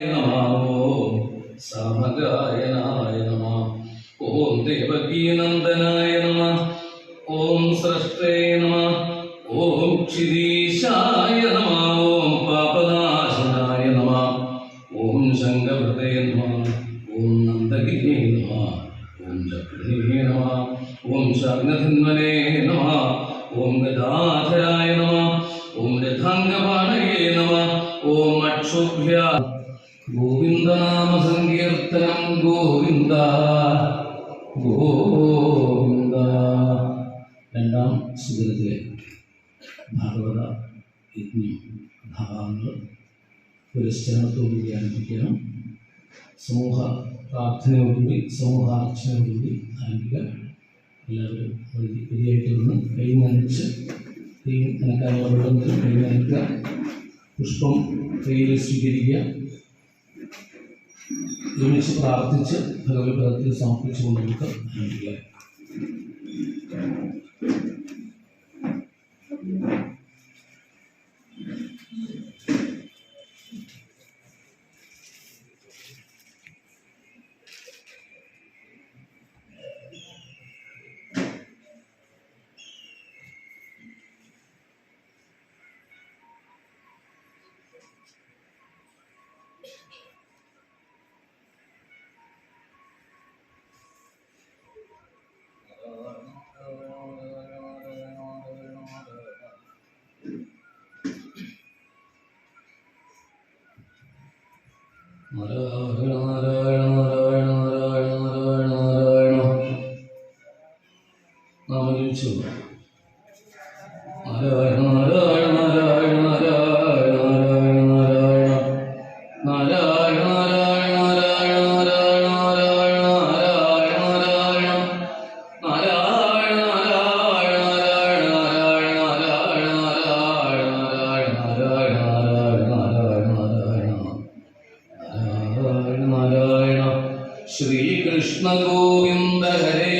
ഓം സമഗായനായ നമ ഓം ദേവകീനന്ദനായ നമ ഓം സൃഷ്ടേ നമ ഓം ക്ഷിതീശായ നമ ഓം പാപനാശനായ നമ ഓം ശങ്കഭൃതേ നമ ഓം നന്ദഗിരേ നമ ഓം ചക്രേ നമ ഓം ശാഗ്നധന്വനേ നമ ഓം ഗദാധരായ നമ ഓം രഥാംഗപാണയേ നമ ഓം അക്ഷുഭ്യ ഗോവിന്ദനാമ സങ്കീർത്തനം ഗോവിന്ദ ഗോവിന്ദ. രണ്ടാം സുഗരത്തിലെ ഭാഗവത യജ്ഞം ഭാഗങ്ങൾ പുരസ്കരണത്തോടുകൂടി ആരംഭിക്കണം. സമൂഹ പ്രാർത്ഥനയോടുകൂടി സമൂഹാർച്ചനയോടുകൂടി ആരംഭിക്കുക. എല്ലാവരും വരിയായിട്ട് നിന്ന് കൈ നനച്ച് കൈ നനക്കാനുള്ള വെള്ളം കൈ നനക്കുക പുഷ്പം കയ്യിൽ സ്വീകരിക്കുക. ഒരുമിച്ച് പ്രാർത്ഥിച്ച് ഭഗവത്പാദത്തിൽ സമർപ്പിച്ചുകൊണ്ട് നമുക്ക് ജനിച്ചു നാരായണ നാരായണ നാരായണ നാരായണ നാരായണ നാരായണ നാരായണ ശ്രീകൃഷ്ണ ഗോവിന്ദ ഹരേ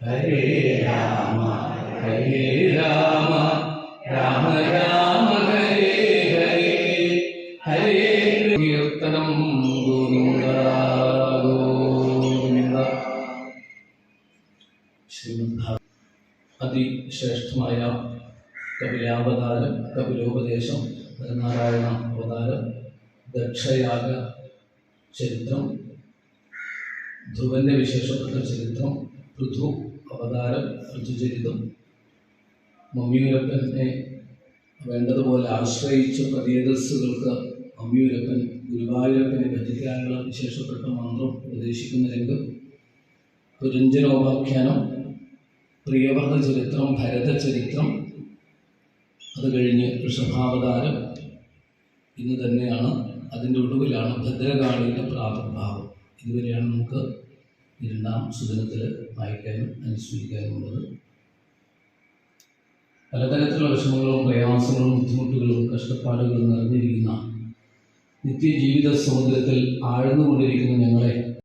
ഹരേ രാമ ഹരേ രാമ രാമ ഹരേ ഹരേ ഹരേ കീർത്തനം ഗോവിന്ദ ഗോവിന്ദ ശ്രീമദ് അതിശ്രേഷ്ഠമായ കപിലാവതാരം കപിലോപദേശം നാരായണ അവതാരം ദക്ഷയാഗ ചരിത്രം ധ്രുവന്റെ വിശേഷപ്പെട്ട ചരിത്രം പൃഥു അവതാരം ഋതുചരിതം മമ്മിയൂരപ്പനെ വേണ്ടതുപോലെ ആശ്രയിച്ച പ്രതിയതസ്സുകൾക്ക് മമ്മിയൂരപ്പൻ ഗുരുവായൂരപ്പനെ ഭജിക്കാനുള്ള വിശേഷപ്പെട്ട മന്ത്രം ഉപദേശിക്കുന്ന രംഗം. പുരഞ്ജനോപാഖ്യാനം പ്രിയവർദ്ധ ചരിത്രം ഭരത ചരിത്രം അത് കഴിഞ്ഞ് ഋഷഭാവതാരം. ഇന്ന് തന്നെയാണ് അതിന്റെ ഒടുവിലാണ് ഭദ്രകാളിയുടെ പ്രാദുർഭാവം. ഇതുവരെയാണ് നമുക്ക് രണ്ടാം സുദിനത്തിൽ വായിക്കാനും അനുസ്മരിക്കാനുമുള്ളത് പലതരത്തിലുള്ള വിഷമങ്ങളും പ്രയാസങ്ങളും ബുദ്ധിമുട്ടുകളും കഷ്ടപ്പാടുകളും നിറഞ്ഞിരിക്കുന്ന നിത്യജീവിത സമുദ്രത്തിൽ ആഴ്ന്നുകൊണ്ടിരിക്കുന്ന ഞങ്ങളെ